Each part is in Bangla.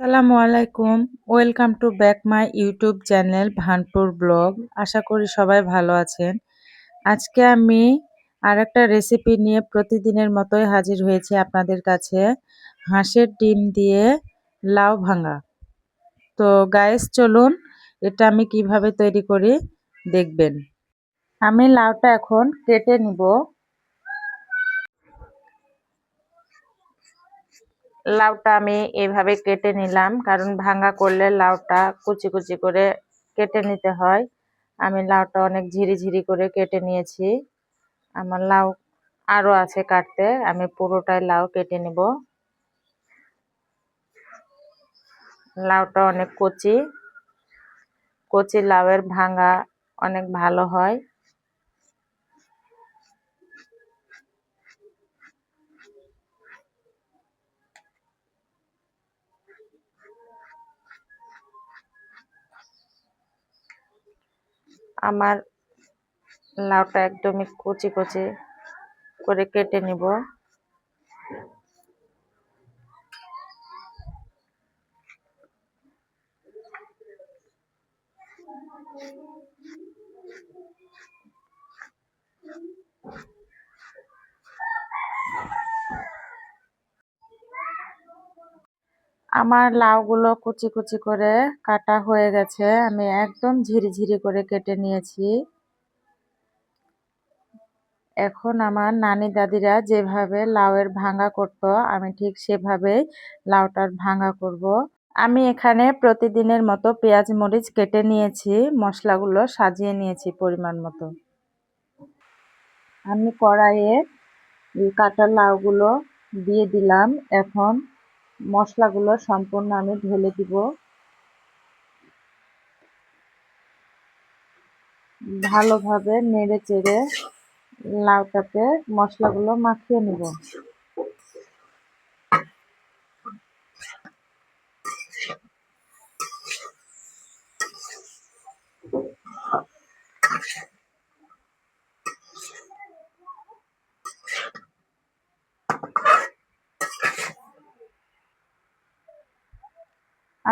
আসসালামু আলাইকুম। Welcome to back my YouTube channel Bhanpur blog আশা করি সবাই ভালো আছেন। আজকে আমি আর একটা রেসিপি নিয়ে প্রতিদিনের মতোই হাজির হয়েছি আপনাদের কাছে। হাঁসের ডিম দিয়ে লাউ ভাঙা। তো গায়েস চলুন এটা আমি কীভাবে তৈরি করি, দেখবেন। আমি লাউটা এখন কেটে নিব। লাউটা আমি এভাবে কেটে নিলাম, কারণ ভাঙা করলে লাউটা কুচি কুচি করে কেটে নিতে হয়। আমি লাউটা অনেক ঝিরি ঝিরি করে কেটে নিয়েছি। আমার লাউ আরও আছে কাটতে, আমি পুরোটাই লাউ কেটে নেব। লাউটা অনেক কচি। কচি লাউয়ের ভাঙা অনেক ভালো হয়। আমার লাউটা একদমই কুচি কুচি করে কেটে নিব। আমার লাউগুলো কুচি কুচি করে কাটা হয়ে গেছে। আমি একদম ঝিরি করে কেটে নিয়েছি। এখন আমার নানি দাদিরা যেভাবে লাউয়ের ভাঙা করতো, আমি ঠিক সেভাবেই লাউটার ভাঙা করব। আমি এখানে প্রতিদিনের মতো পেঁয়াজ, মরিচ কেটে নিয়েছি, মশলাগুলো সাজিয়ে নিয়েছি পরিমাণ মতো। আমি কড়াইয়ে কাটা লাউগুলো দিয়ে দিলাম। এখন মশলাগুলো সম্পূর্ণ আমি ঢেলে দিব। ভালোভাবে নেড়ে চেড়ে লাউটাতে মশলাগুলো মাখিয়ে নিব।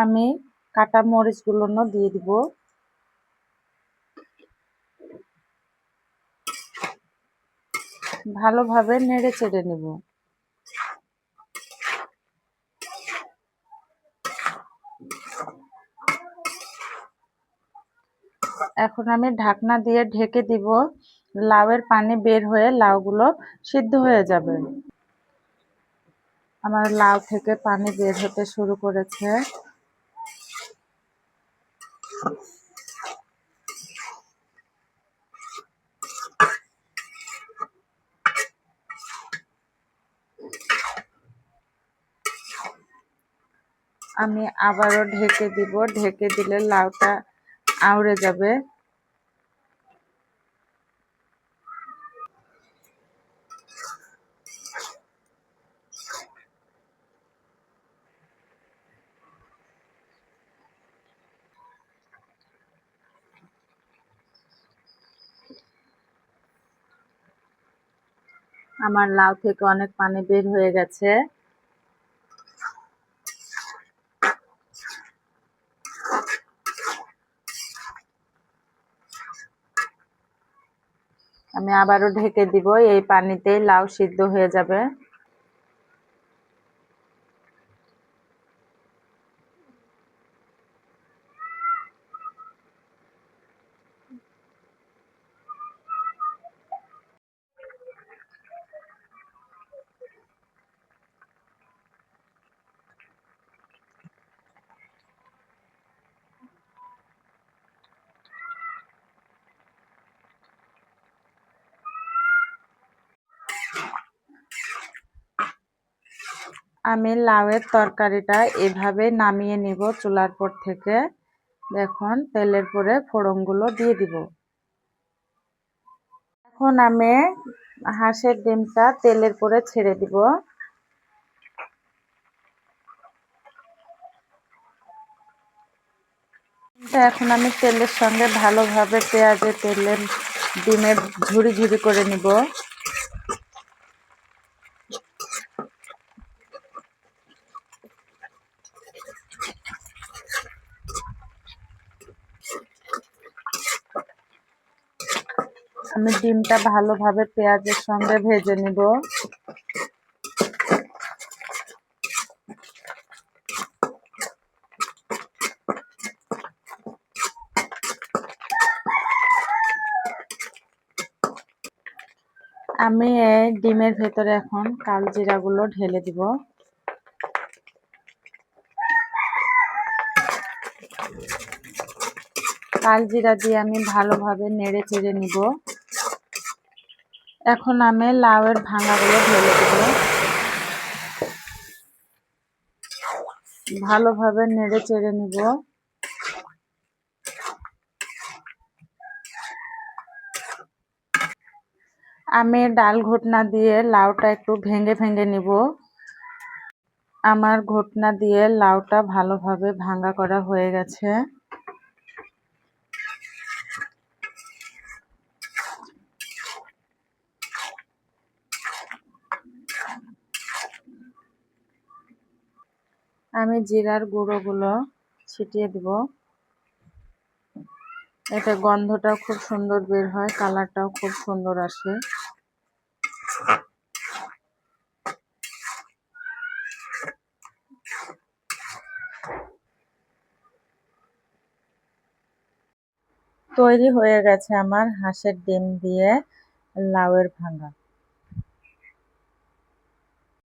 আমি কাটা মরিচগুলো দিয়ে দিব। ভালোভাবে নেড়ে চেড়ে নেব। এখন আমি ঢাকনা দিয়ে ঢেকে দিব। লাউয়ের পানি বের হয়ে লাউগুলো সিদ্ধ হয়ে যাবে। আমার লাউ থেকে পানি বের হতে শুরু করেছে। আমি আবারও ঢেকে দিব। ঢেকে দিলে লাউটা আউড়ে যাবে। আমার লাউ থেকে অনেক পানি বের হয়ে গেছে। আমি আবারও ঢেকে দিব, এই পানিতেই লাউ সিদ্ধ হয়ে যাবে। আমি লাউয়ের তরকারিটা এভাবে নামিয়ে নিব চুলার পর থেকে। দেখুন, তেলের পরে ফোড়নগুলো দিয়ে দিব। এখন আমি হাঁসের ডিমটা তেলের পরে ছেড়ে দিব। এখন আমি তেলের সঙ্গে ভালোভাবে পেঁয়াজের তেলের ডিমের ঝুড়ি ঝুড়ি করে নিব। আমি ডিমটা ভালোভাবে পেঁয়াজের সঙ্গে ভেজে নিব। আমি এই ডিমের ভেতরে এখন কালজিরাগুলো ঢেলে দিব। কালজিরা দিয়ে আমি ভালোভাবে নেড়ে চেড়ে নিব। এখন আমি লাউয়ের ভাঙাগুলো ঢেলে দেব। ভালোভাবে নেড়ে চেড়ে নিব। আমি ডাল ঘটনা দিয়ে লাউটা একটু ভেঙে ভেঙে নিব। আমার ঘটনা দিয়ে লাউটা ভালোভাবে ভাঙা করা হয়ে গেছে। আমি জিরার গুঁড়োগুলো ছিটিয়ে দিব। এতে গন্ধটাও খুব সুন্দর বের হয়, কালারটাও খুব সুন্দর আসে। তৈরি হয়ে গেছে আমার হাঁসের ডিম দিয়ে লাউয়ের ভাঙা